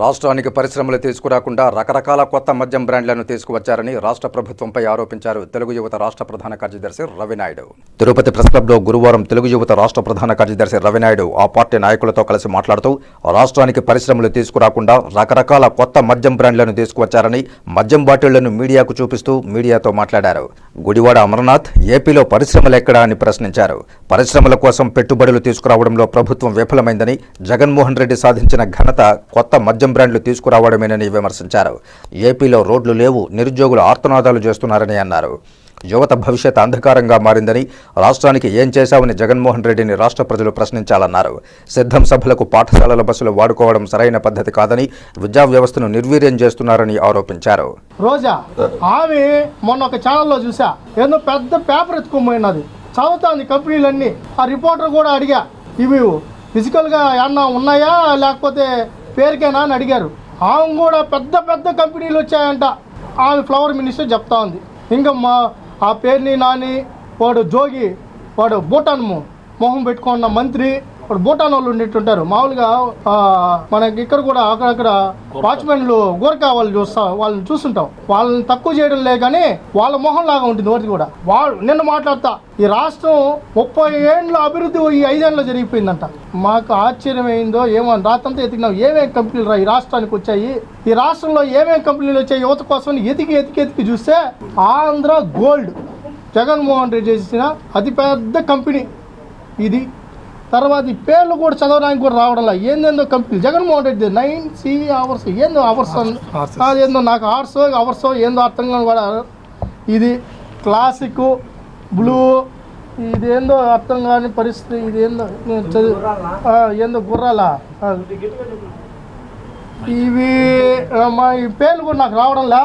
రాష్ట్రానికి పరిశ్రమలు తీసుకురాకుండా రకరకాల కొత్త మద్యం బ్రాండ్లను తీసుకువచ్చారని రాష్ట్ర ప్రభుత్వంపై ఆరోపించారు తెలుగు యువత రాష్ట్ర ప్రధాన కార్యదర్శి రవినాయుడు. తిరుపతి ప్రెస్ క్లబ్లో గురువారం తెలుగు యువత రాష్ట్ర ప్రధాన కార్యదర్శి రవినాయుడు ఆ పార్టీ నాయకులతో కలిసి మాట్లాడుతూ రాష్ట్రానికి పరిశ్రమలు తీసుకురాకుండా రకరకాల కొత్త మద్యం బ్రాండ్లను తీసుకువచ్చారని మద్యం బాటిళ్ళను మీడియాకు చూపిస్తూ మీడియాతో మాట్లాడారు. గుడివాడ అమర్నాథ్ ఏపీలో పరిశ్రమలు ఎక్కడా అని ప్రశ్నించారు. పరిశ్రమల కోసం పెట్టుబడులు తీసుకురావడంలో ప్రభుత్వం విఫలమైందని జగన్మోహన్ రెడ్డి సాధించిన ఘనత కొత్త మద్యం బ్రాండ్లు తీసుకురావడమేనని విమర్శించారు. ఏపీలో రోడ్లు లేవు నిరుద్యోగులు ఆర్తనాదాలు చేస్తున్నారని అన్నారు. యువత భవిష్యత్ అంధకారంగా మారిందని రాష్ట్రానికి ఏం చేశావని జగన్మోహన్ రెడ్డిని రాష్ట్ర ప్రజలు ప్రశ్నించాలన్నారు. సిద్ధం సభలకు పాఠశాలల బస్సులు వాడుకోవడం సరైన పద్ధతి కాదని విద్యా వ్యవస్థను నిర్వీర్యం చేస్తున్నారని ఆరోపించారు. రోజా ఆమె మొన్న ఒక ఛానల్లో చూసా ఏదో పెద్ద పేపర్ ఎత్తుకోపోయినది చదువుతాంది కంపెనీలన్నీ. ఆ రిపోర్టర్ కూడా అడిగా ఇవి ఫిజికల్గా ఏమన్నా ఉన్నాయా? లేకపోతే పేరుకేనా అని అడిగారు. ఆమె కూడా పెద్ద పెద్ద కంపెనీలు వచ్చాయంట. ఆమె ఫ్లవర్ మినిస్టర్ చెప్తా ఉంది. ఇంకా మా ఆ పేరుని నాని వాడు జోగి వాడు భూటాన్ మొహం పెట్టుకున్న మంత్రి వాడు భూటాన్ వాళ్ళు ఉండేటుంటారు మామూలుగా మనకి ఇక్కడ కూడా అక్కడక్కడ వాచ్మెన్లు గోరకా వాళ్ళు చూస్తా వాళ్ళని చూస్తుంటాం. వాళ్ళని తక్కువ చేయడం లే కానీ వాళ్ళ మొహం లాగా ఉంటుంది ఒకటి కూడా. వాళ్ళు నిన్న మాట్లాడతా. ఈ రాష్ట్రం ముప్పై ఏండ్ల అభివృద్ధి ఈ ఐదేళ్ళలో జరిగిపోయిందంట. మాకు ఆశ్చర్యం అయిందో ఏమో రాత్రంతా ఎతికినాం. ఏమేమి కంపెనీలు రా ఈ రాష్ట్రానికి వచ్చాయి? ఈ రాష్ట్రంలో ఏమేమి కంపెనీలు వచ్చాయి? యువత కోసం ఎతికి ఎతికి ఎతికి చూస్తే ఆంధ్ర గోల్డ్. జగన్మోహన్ రెడ్డి చేసిన అతిపెద్ద కంపెనీ ఇది. తర్వాత ఈ పేర్లు కూడా చదవడానికి కూడా రావడంలా. ఏందేందో కంపెనీ. జగన్మోహన్ రెడ్డి నైన్ సి అవర్స్ ఏందో అవర్స్ అదేందో నాకు ఆర్ట్స్ అవర్స్ ఏందో అర్థం కాని కూడా ఇది క్లాసిక్ బ్లూ ఇదేందో అర్థం కాని పరిస్థితి ఇదేందో ఏందో గుర్రాలా. ఇవి మా ఈ పేర్లు కూడా నాకు రావడంలా.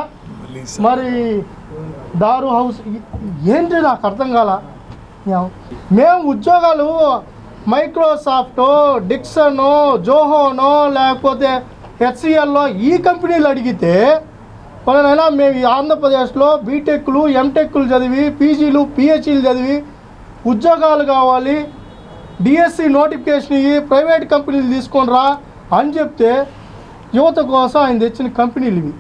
మరి దారు హౌస్ ఏంటి నాకు అర్థం కాల? మేము ఉద్యోగాలు మైక్రోసాఫ్ట్ డిక్సనో జోహోనో లేకపోతే హెచ్సిఎల్లో ఈ కంపెనీలు అడిగితే వాళ్ళనైనా మేము ఆంధ్రప్రదేశ్లో బీటెక్లు ఎంటెక్లు చదివి పీజీలు పిహెచ్ఈలు చదివి ఉద్యోగాలు కావాలి డిఎస్సి నోటిఫికేషన్ ఇవి ప్రైవేట్ కంపెనీలు తీసుకొని రా అని చెప్తే యువత కోసం ఆయన తెచ్చిన కంపెనీలు ఇవి.